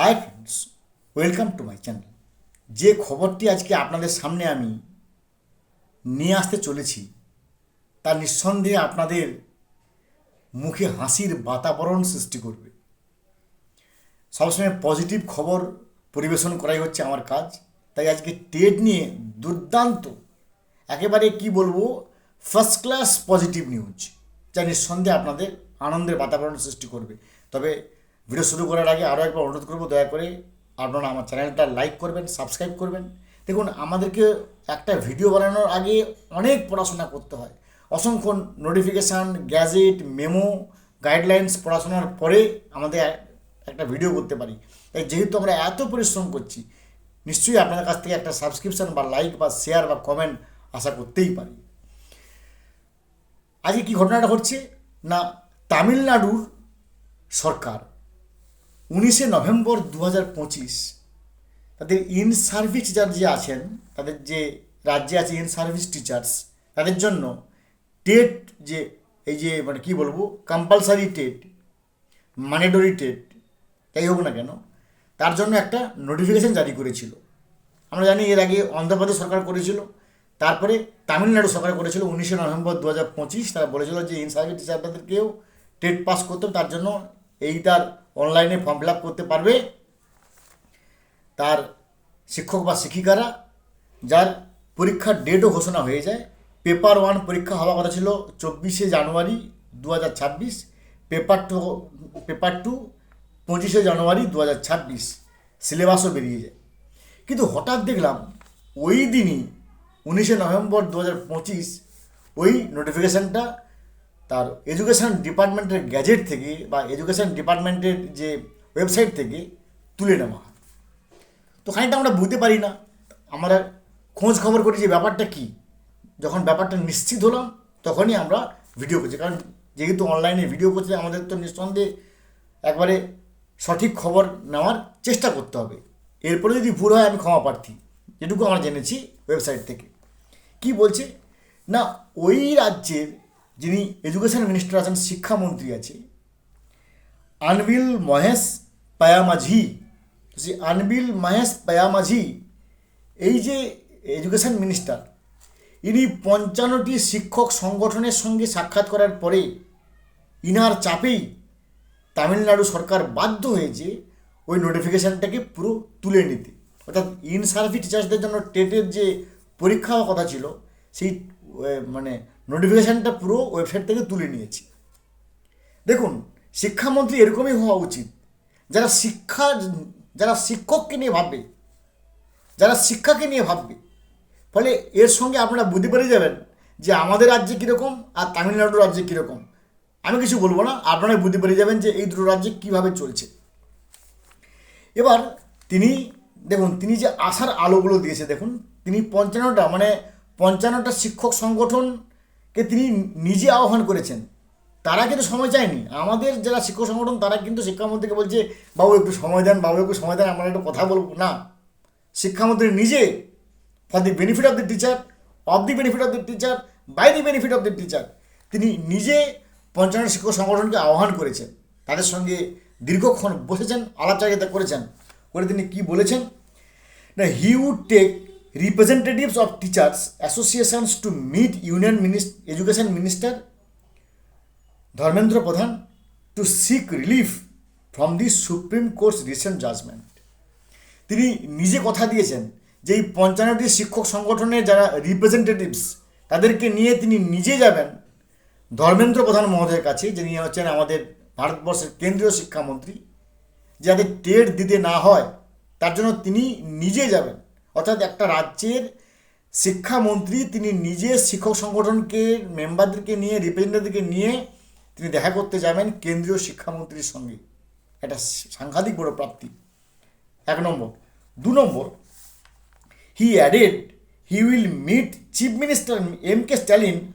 Hi friends welcome to my channel যে খবরটি আজকে আপনাদের সামনে আমি নিয়ে আসতে চলেছি, তা নিঃসন্দেহে আপনাদের মুখে হাসির বাতাবরণ সৃষ্টি করবে। সবসময় পজিটিভ খবর পরিবেশন করাই হচ্ছে আমার কাজ। তাই আজকে টেট নিয়ে দুর্দান্ত, একেবারে কি বলব ফার্স্ট ক্লাস পজিটিভ নিউজ যা নিঃসন্দেহে আপনাদের আনন্দের বাতাবরণ সৃষ্টি করবে। তবে ভিডিও শুরু করার আগে আরও একবার অনুরোধ করব, দয়া করে আপনারা আমার চ্যানেলটা লাইক করবেন, সাবস্ক্রাইব করবেন। দেখুন, আমাদেরকে একটা ভিডিও বানানোর আগে অনেক পড়াশোনা করতে হয়। অসংখ্য নোটিফিকেশান, গ্যাজেট, মেমো, গাইডলাইন্স পড়াশোনার পরে আমাদের একটা ভিডিও করতে পারি। তাই যেহেতু আমরা এত পরিশ্রম করছি, নিশ্চয়ই আপনাদের কাছ থেকে একটা সাবস্ক্রিপশন বা লাইক বা শেয়ার বা কমেন্ট আশা করতেই পারি। আজকে কি ঘটনাটা ঘটছে? না, তামিলনাড়ুর সরকার উনিশে নভেম্বর দু হাজার পঁচিশ, তাদের ইন সার্ভিস টিচার যে আছেন, তাদের যে রাজ্যে আছে ইন সার্ভিস টিচার্স তাদের জন্য টেট যে, এই যে মানে কি বলব কম্পালসারি টেট ম্যান্ডেটরি টেট যাই হোক না কেন, তার জন্য একটা নোটিফিকেশান জারি করেছিল। আমরা জানি এর আগে অন্ধ্রপ্রদেশ সরকার করেছিল, তারপরে তামিলনাড়ু সরকার করেছিল, উনিশে নভেম্বর দু হাজার পঁচিশ, তারা বলেছিল যে ইন সার্ভিস টিচারদেরকেও টেট পাস করতে তার জন্য এইটার অনলাইনে ফর্ম ফিল করতে পারবে তার শিক্ষক বা শিক্ষিকারা, যার পরীক্ষার ডেটও ঘোষণা হয়ে যায়। পেপার ওয়ান পরীক্ষা হওয়ার কথা ছিল চব্বিশে জানুয়ারি দু হাজার ছাব্বিশ। পেপার টু পেপার টু পঁচিশে জানুয়ারি দু হাজার ছাব্বিশ সিলেবাসও বেরিয়ে যায়। কিন্তু হঠাৎ দেখলাম ওই দিনই উনিশে নভেম্বর দু হাজার পঁচিশ ওই নোটিফিকেশানটা তার এডুকেশান ডিপার্টমেন্টের গ্যাজেট থেকে বা এডুকেশান ডিপার্টমেন্টের যে ওয়েবসাইট থেকে তুলে নেওয়া। হয় তো খানিকটা আমরা বুঝতে পারি না, আমরা খোঁজ খবর করি যে ব্যাপারটা কী। যখন ব্যাপারটা নিশ্চিত হলাম, তখনই আমরা ভিডিও করছি। কারণ যেহেতু অনলাইনে ভিডিও করছে আমাদের তো নিঃসন্দেহে একবারে সঠিক খবর নেওয়ার চেষ্টা করতে হবে। এরপরে যদি ভুল হয়, আমি ক্ষমা প্রার্থী। যেটুকু আমরা জেনেছি ওয়েবসাইট থেকে। কি বলছে? না, ওই রাজ্যের যিনি এডুকেশন মিনিস্টার আছেন, শিক্ষামন্ত্রী আছে। আনবিল মহেশ পায়ামাঝি সেই আনবিল মহেশ পায়ামাঝি, এই যে এডুকেশন মিনিস্টার ইনি পঞ্চান্নটি শিক্ষক সংগঠনের সঙ্গে সাক্ষাৎ করার পরে ইনার চাপেই তামিলনাড়ু সরকার বাধ্য হয়েছে ওই নোটিফিকেশানটাকে পুরো তুলে নিতে। অর্থাৎ ইন সার্ভিস টিচার্সদের জন্য টেটের যে পরীক্ষা কথা ছিল, সেই মানে নোটিফিকেশানটা পুরো ওয়েবসাইট থেকে তুলে নিয়েছে। দেখুন, শিক্ষামন্ত্রী এরকমই হওয়া উচিত। যারা শিক্ষা, যারা শিক্ষককে নিয়ে ভাববে, যারা শিক্ষাকে নিয়ে ভাববে, ফলে এর সঙ্গে আপনারা বুঝতে পেরে যাবেন যে আমাদের রাজ্যে কীরকম আর তামিলনাড়ু রাজ্যে কীরকম। আমি কিছু বলব না আপনারা বুঝতে পেরে যাবেন যে এই দুটো রাজ্যে কীভাবে চলছে। এবার তিনি, দেখুন, তিনি যে আশার আলোগুলো দিয়েছে, দেখুন, তিনি পঞ্চান্নটা মানে পঞ্চান্নটা শিক্ষক সংগঠনকে তিনি নিজে আহ্বান করেছেন। তারা কিন্তু সময় চায়নি। আমাদের যারা শিক্ষক সংগঠন, তারা কিন্তু শিক্ষামন্ত্রীকে বলছে, বাবু, একটু সময় দেন, বাবু, একটু সময় দেন, আমরা একটু কথা বলব। না। শিক্ষামন্ত্রী নিজে for the benefit of the teacher of the benefit of the teacher by the benefit of the teacher তিনি নিজে পঞ্চান্ন শিক্ষক সংগঠনকে আহ্বান করেছেন। তাদের সঙ্গে দীর্ঘক্ষণ বসেছেন, আলাপচারিতা করেছেন। করে তিনি কি বলেছেন? না he would take representatives of teachers associations to meet union minis education minister Dharmendra Pradhan to seek relief from the supreme court's recent judgment তিনি নিজে কথা দিয়েছেন যে এই পঞ্চান্নটি শিক্ষক সংগঠনের যারা রিপ্রেজেন্টেটিভস তাদেরকে নিয়ে তিনি নিজে যাবেন ধর্মেন্দ্র প্রধান মহোদয়ের কাছে, যিনি হচ্ছেন আমাদের ভারতবর্ষের কেন্দ্রীয় শিক্ষামন্ত্রী। যাদের টেট দিতে না হয়, তার জন্য তিনি নিজে যাবেন। অর্থাৎ একটা রাজ্যের শিক্ষামন্ত্রী তিনি নিজে শিক্ষক সংগঠনকে মেম্বারদেরকে নিয়ে রিপ্রেজেন্টেটিভকে নিয়ে তিনি দেখা করতে যাবেন কেন্দ্রীয় শিক্ষামন্ত্রীর সঙ্গে। একটা সাংঘাতিক বড় প্রাপ্তি। এক নম্বর। দু নম্বর। He added he will meet chief minister M K Stalin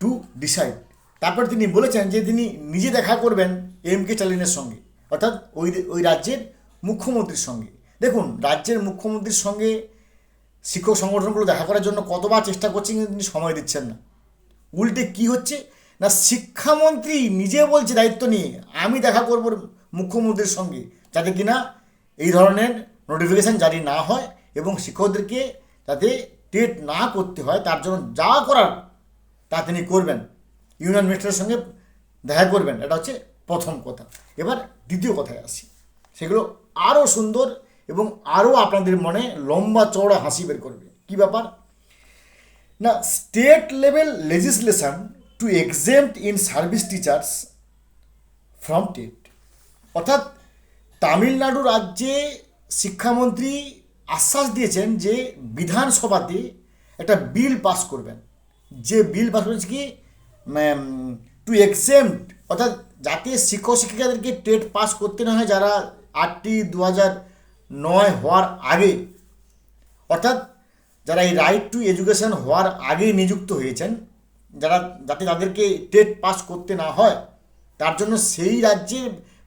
to decide তারপর তিনি বলেছেন যে তিনি নিজে দেখা করবেন এম কে স্ট্যালিনের সঙ্গে। অর্থাৎ ওই ওই রাজ্যের মুখ্যমন্ত্রীর সঙ্গে। দেখুন, রাজ্যের মুখ্যমন্ত্রীর সঙ্গে শিক্ষক সংগঠনগুলো দেখা করার জন্য কতবার চেষ্টা করছেন কিন্তু তিনি সময় দিচ্ছেন না। উল্টে কি হচ্ছে? না, শিক্ষামন্ত্রী নিজে বলছে দায়িত্ব নিয়ে, আমি দেখা করব মুখ্যমন্ত্রীর সঙ্গে, যাতে কিনা এই ধরনের নোটিফিকেশান জারি না হয় এবং শিক্ষকদেরকে যাতে টেট না করতে হয়, তার জন্য যা করার তা তিনি করবেন। ইউনিয়ন মিনিস্টারের সঙ্গে দেখা করবেন, এটা হচ্ছে প্রথম কথা। এবার দ্বিতীয় কথায় আসি। সেগুলো আরও সুন্দর এবং আরও আপনাদের মনে লম্বা চওড়া হাসি বের করবে। কী ব্যাপার? না state level legislation to exempt in service teachers from TET অর্থাৎ তামিলনাড়ু রাজ্যে শিক্ষামন্ত্রী আশ্বাস দিয়েছেন যে বিধানসভাতে একটা বিল পাস করবেন। যে বিল পাস করেছে কি? টু এক্সেম্ট অর্থাৎ যাতে শিক্ষক শিক্ষিকাদেরকে টেট পাস করতে না হয়, যারা আটটি দু হাজার নয় হওয়ার আগে, অর্থাৎ যারা এই রাইট টু এডুকেশন হওয়ার আগেই নিযুক্ত হয়েছেন, যারা, যাতে তাদেরকে টেট পাস করতে না হয়, তার জন্য সেই রাজ্যে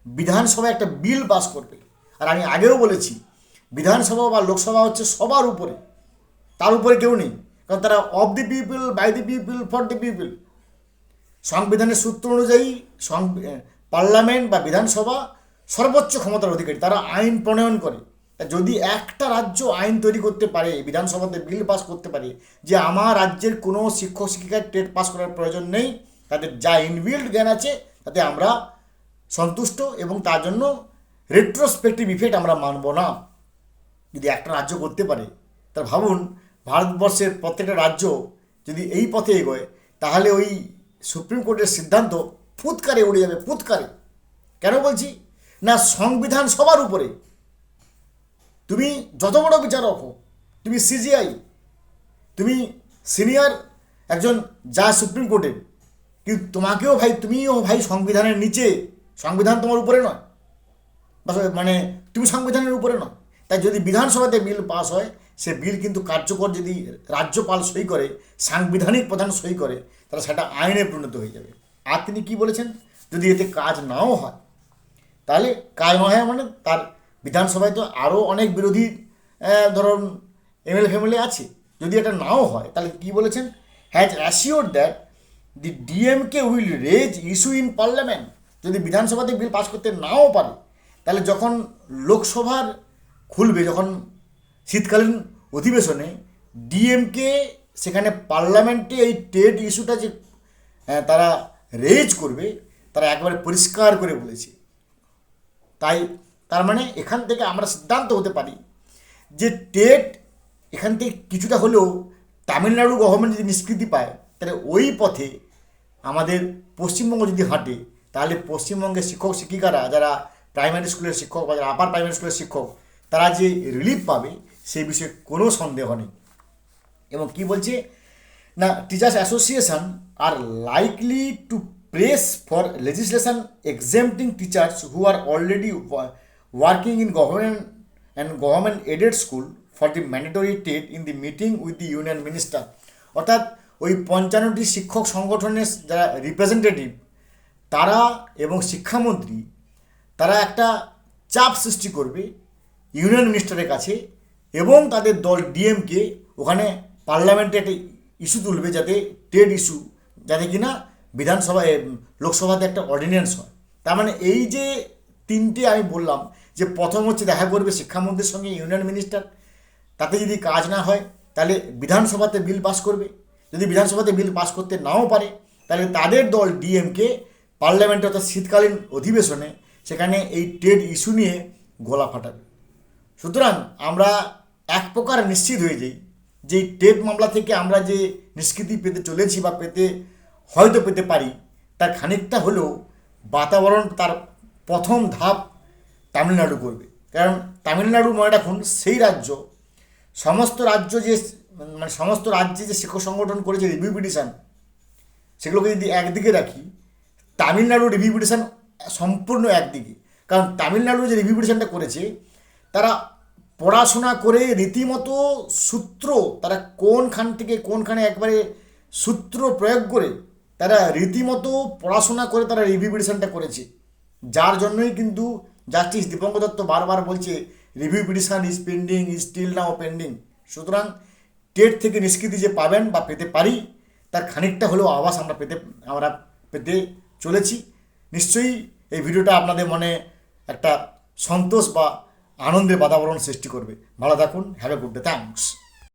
বিধানসভা একটা বিল পাস করবে। আর আমি আগেও বলেছি, বিধানসভা বা লোকসভা হচ্ছে সবার উপরে, তার উপরে কেউ নেই, কারণ তারা of the people by the people for the people সংবিধানের সূত্র অনুযায়ী পার্লামেন্ট বা বিধানসভা সর্বোচ্চ ক্ষমতার অধিকারী, তারা আইন প্রণয়ন করে। যদি একটা রাজ্য আইন তৈরি করতে পারে, বিধানসভাতে বিল পাস করতে পারে, যে আমার রাজ্যের কোনো শিক্ষক, শিক্ষিকার টেট পাস করার প্রয়োজন নেই, তাদের যা ইনবিল্ড জ্ঞান আছে, তাতে আমরা সন্তুষ্ট এবং তার জন্য রেট্রোস্পেক্টিভ ইফেক্ট আমরা মানব না। যদি একটা রাজ্য করতে পারে, তা ভাবুন, ভারতবর্ষের প্রত্যেকটা রাজ্য যদি এই পথে এগোয়, তাহলে ওই সুপ্রিম কোর্টের সিদ্ধান্ত ফুৎকারে উড়ে যাবে, ফুৎকারে। কেন বলছি? না, সংবিধান সবার উপরে তুমি যত বড় বিচারক হো তুমি সিজিআই তুমি সিনিয়র একজন যা সুপ্রিম কোর্টের কিন্তু তোমাকেও ভাই, তুমিও ভাই সংবিধানের নিচে, সংবিধান তোমার উপরে নয়। মানে তুমি সংবিধানের উপরে নয়। তাই যদি বিধানসভাতে বিল পাস হয়, সে বিল কিন্তু কার্যকর যদি রাজ্যপাল সই করে, সাংবিধানিক প্রধান সই করে, তাহলে সেটা আইনে পরিণত হয়ে যাবে। আর তিনি কী বলেছেন? যদি এতে কাজ নাও হয়, তাহলে কাজ না হয় মানে তার বিধানসভায় তো আরও অনেক বিরোধী ধরুন, এমএলএ ফ্যামিলি আছে। যদি এটা নাও হয়, তাহলে কি বলেছেন? Has assure that the DMK will raise issue in parliament যদি বিধানসভাতে বিল পাস করতে নাও পারে, তাহলে যখন লোকসভার খুলবে, যখন শীতকালীন অধিবেশনে ডিএমকে সেখানে পার্লামেন্টে এই ট্রেড ইস্যুটা যে তারা রেজ করবে, তারা একবারে পরিষ্কার করে বলেছে। তাই তার মানে এখান থেকে আমরা সিদ্ধান্ত হতে পারি যে টেট এখান থেকে কিছুটা হলেও তামিলনাড়ু গভর্নমেন্ট যদি নিষ্কৃতি পায়, তাহলে ওই পথে আমাদের পশ্চিমবঙ্গ যদি হাঁটে, তাহলে পশ্চিমবঙ্গের শিক্ষক, শিক্ষিকারা যারা প্রাইমারি স্কুলের শিক্ষক বা যারা আপার প্রাইমারি স্কুলের শিক্ষক, তারা যে রিলিফ পাবে সেই বিষয়ে কোনো সন্দেহ নেই। এবং কি বলছে? না teachers association are likely to press for legislation exempting teachers who are already working in government and government aided school for the mandatory TET in the meeting with the union minister অর্থাৎ ওই পঞ্চান্নটি শিক্ষক সংগঠনের যারা representative তারা এবং শিক্ষামন্ত্রী, তারা একটা চাপ সৃষ্টি করবে ইউনিয়ন মিনিস্টারের কাছে এবং তাদের দল ডিএমকে ওখানে পার্লামেন্টে একটা ইস্যু তুলবে যাতে ট্রেড ইস্যু যাতে কিনা বিধানসভায় লোকসভাতে একটা অর্ডিন্যান্স হয়। তার মানে এই যে তিনটে আমি বললাম যে প্রথম হচ্ছে দেখা করবে শিক্ষামন্ত্রীর সঙ্গে ইউনিয়ন মিনিস্টার। তাতে যদি কাজ না হয়, তাহলে বিধানসভাতে বিল পাস করবে। যদি বিধানসভাতে বিল পাস করতে নাও পারে, তাহলে তাদের দল ডিএমকে পার্লামেন্টে অর্থাৎ শীতকালীন অধিবেশনে সেখানে এই ট্রেড ইস্যু নিয়ে গোলা ফাটাবে। সুতরাং আমরা এক প্রকার নিশ্চিত হয়ে যাই যে টেট মামলা থেকে আমরা যে নিষ্কৃতি পেতে চলেছি বা পেতে, হয়তো পেতে পারি, তার খানিকটা হলেও বাতাবরণ তার প্রথম ধাপ তামিলনাড়ু করবে। কারণ তামিলনাড়ু মনে রাখুন, সেই রাজ্য, সমস্ত রাজ্য যে মানে সমস্ত রাজ্যে যে শিক্ষক সংগঠন করেছে রিভিউ পিটিশন সেগুলোকে যদি একদিকে রাখি তামিলনাড়ু রিভিউ পিটিশন সম্পূর্ণ একদিকে। কারণ তামিলনাড়ু যে রিভিউ পিটিশনটা করেছে, তারা পড়াশোনা করে রীতিমতো সূত্র, তারা কোনখান থেকে কোনখানে একবারে সূত্র প্রয়োগ করে, তারা রীতিমতো পড়াশোনা করে তারা রিভিউ পিটিশনটা করেছে। যার জন্যই কিন্তু জাস্টিস দীপঙ্কর দত্ত বারবার বলছে review petition is pending is still now pending সুতরাং টেট থেকে নিষ্কৃতি যে পাবেন বা পেতে পারি, তার খানিকটা হলেও আওয়াজ আমরা পেতে আমরা পেতে চলেছি। নিশ্চয়ই এই ভিডিওটা আপনাদের মনে একটা সন্তোষ বা আনন্দের বাতাবরণ সৃষ্টি করবে। ভালো থাকুন have a good day thanks